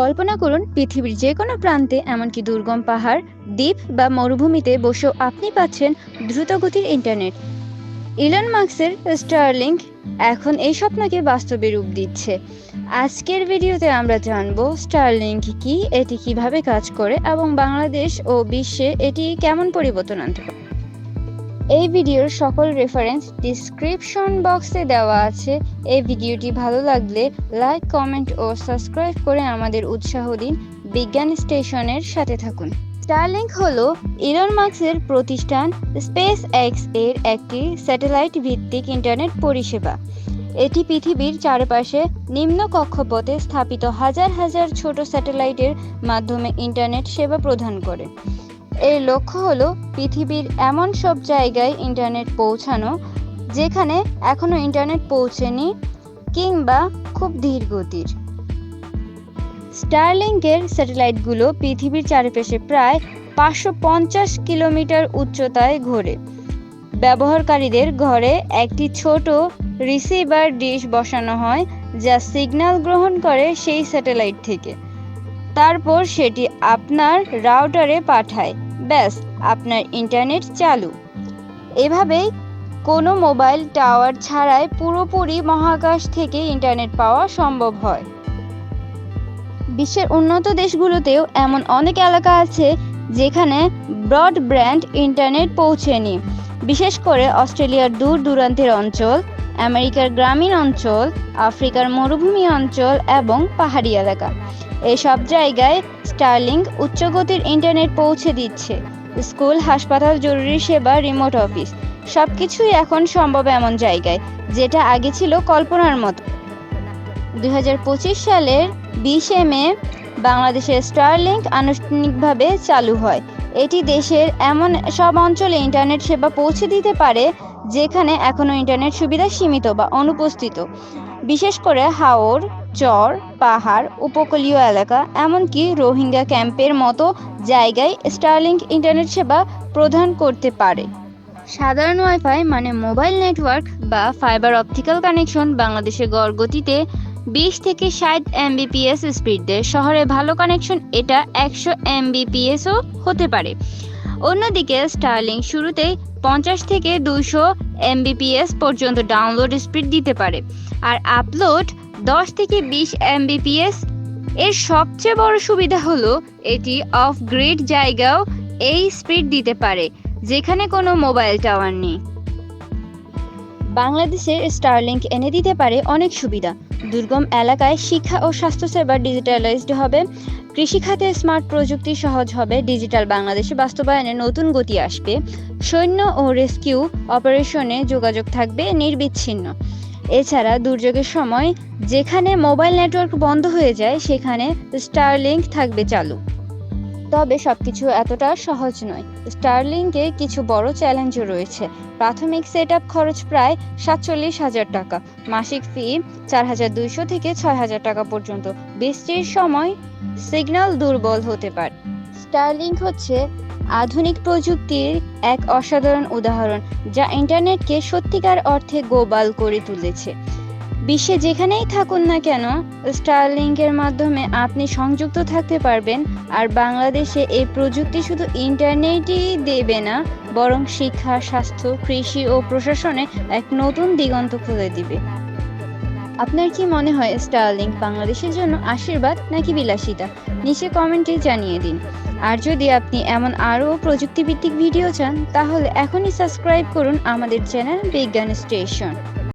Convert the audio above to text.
কল্পনা করুন, পৃথিবীর যে কোনো প্রান্তে এমনকি দুর্গম পাহাড়, দ্বীপ বা মরুভূমিতে বসেও আপনি পাচ্ছেন দ্রুতগতির ইন্টারনেট। ইলন মার্কসের স্টারলিংক এখন এই স্বপ্নকে বাস্তবে রূপ দিচ্ছে। আজকের ভিডিওতে আমরা জানব স্টারলিংক কি, এটি কীভাবে কাজ করে এবং বাংলাদেশ ও বিশ্বে এটি কেমন পরিবর্তন আনতে পারে। এই ভিডিওর সকল রেফারেন্স ডিসক্রিপশন বক্সে দেওয়া আছে। এই ভিডিওটি ভালো লাগলে লাইক কমেন্ট ও সাবস্ক্রাইব করে আমাদের উৎসাহ দিন বিজ্ঞান স্টেশনের সাথে থাকুন। স্টারলিংক হল ইলন মার্কসের প্রতিষ্ঠান স্পেস এক্সের একটি স্যাটেলাইট ভিত্তিক ইন্টারনেট পরিষেবা। এটি পৃথিবীর চারপাশে নিম্ন কক্ষপথে স্থাপিত হাজার হাজার ছোট স্যাটেলাইটের মাধ্যমে ইন্টারনেট সেবা প্রদান করে। এর লক্ষ্য হলো পৃথিবীর এমন সব জায়গায় ইন্টারনেট পৌঁছানো, যেখানে এখনও ইন্টারনেট পৌঁছেনি কিংবা খুব ধীর গতির। স্টারলিংকের স্যাটেলাইটগুলো পৃথিবীর চারপাশে প্রায় পাঁচশো পঞ্চাশ কিলোমিটার উচ্চতায় ঘোরে। ব্যবহারকারীদের ঘরে একটি ছোট রিসিভার ডিশ বসানো হয়, যা সিগন্যাল গ্রহণ করে সেই স্যাটেলাইট থেকে। তারপর সেটি আপনার রাউটারে পাঠায়। ব্যাস, আপনার ইন্টারনেট চালু। এভাবেই কোনো মোবাইল টাওয়ার ছাড়াই পুরোপুরি মহাকাশ থেকে ইন্টারনেট পাওয়া সম্ভব হয়। বিশ্বের উন্নত দেশগুলোতেও এমন অনেক এলাকা আছে যেখানে ব্রডব্যান্ড ইন্টারনেট পৌঁছেনি। বিশেষ করে অস্ট্রেলিয়ার দূর দূরান্তের অঞ্চল আমেরিকার গ্রামীণ অঞ্চল, আফ্রিকার মরুভূমি অঞ্চল এবং পাহাড়ি এলাকা। এসব জায়গায় স্টারলিংক উচ্চগতির ইন্টারনেট পৌঁছে দিচ্ছে। স্কুল, হাসপাতাল, জরুরি সেবা, রিমোট অফিস সব কিছুই এখন সম্ভব এমন জায়গায়, যেটা আগে ছিল কল্পনার মতো। দু হাজার পঁচিশ সালের বিশে মে বাংলাদেশের স্টারলিংক আনুষ্ঠানিকভাবে চালু হয়। এটি দেশের এমন সব অঞ্চলে ইন্টারনেট সেবা পৌঁছে দিতে পারে যেখানে এখনও ইন্টারনেট সুবিধা সীমিত বা অনুপস্থিত। বিশেষ করে হাওর, চর, পাহাড়, উপকূলীয় এলাকা, এমনকি রোহিঙ্গা ক্যাম্পের মতো জায়গায় স্টারলিংক ইন্টারনেট সেবা প্রদান করতে পারে। সাধারণ ওয়াইফাই মানে মোবাইল নেটওয়ার্ক বা ফাইবার অপটিক্যাল কানেকশন বাংলাদেশে গড় গতিতে বিশ থেকে ষাট এমবিপিএস স্পিড দেয় শহরে ভালো কানেকশন এটা একশো এমবিপিএসও হতে পারে। অন্যদিকে স্টারলিং শুরুতেই পঞ্চাশ থেকে দুইশো এমবিপিএস পর্যন্ত ডাউনলোড স্পিড দিতে পারে। আর আপলোড দশ থেকে বিশ এমবিপিএস এর সবচেয়ে বড় সুবিধা হলো এটি অফ গ্রিড জায়গাও এই স্পিড দিতে পারে, যেখানে কোনো মোবাইল টাওয়ার নেই। বাংলাদেশের স্টারলিংক এনে দিতে পারে অনেক সুবিধা। দুর্গম এলাকায় শিক্ষা ও স্বাস্থ্যসেবা ডিজিটালাইজড হবে। কৃষিখাতে স্মার্ট প্রযুক্তি সহজ হবে, ডিজিটাল বাংলাদেশে বাস্তবায়নে নতুন গতি আসবে, সৈন্য ও রেস্কিউ অপারেশনে যোগাযোগ থাকবে নির্বিচ্ছিন্ন। এছাড়া দুর্যোগের সময় যেখানে মোবাইল নেটওয়ার্ক বন্ধ হয়ে যায়, সেখানে স্টারলিংক থাকবে চালু। তবে সবকিছু এতটা সহজ নয়। স্টারলিংকে কিছু বড় চ্যালেঞ্জও রয়েছে। প্রাথমিক সেট আপ খরচ প্রায় সাতচল্লিশ হাজার টাকা। মাসিক ফি চার হাজার দুইশো থেকে ছয় হাজার টাকা পর্যন্ত। বৃষ্টির সময় সিগন্যাল দুর্বল হতে পারে। স্টারলিংক হচ্ছে আধুনিক প্রযুক্তির এক অসাধারণ উদাহরণ, যা ইন্টারনেটকে সত্যিকার অর্থে গোবাল করে তুলেছে। বিশ্বে যেখানেই থাকুন না কেন, স্টারলিংকের মাধ্যমে আপনি সংযুক্ত থাকতে পারবেন, আর বাংলাদেশে এই প্রযুক্তি শুধু ইন্টারনেটই দেবে না, বরং শিক্ষা, স্বাস্থ্য, কৃষি ও প্রশাসনে এক নতুন দিগন্ত খুলে দিবে। আপনার কি মনে হয় স্টারলিংক বাংলাদেশের জন্য আশীর্বাদ নাকি বিলাসিতা? নিচে কমেন্টে জানিয়ে দিন। আর যদি আপনি এমন আরও প্রযুক্তিভিত্তিক ভিডিও চান, তাহলে এখনই সাবস্ক্রাইব করুন আমাদের চ্যানেল বিজ্ঞান স্টেশন।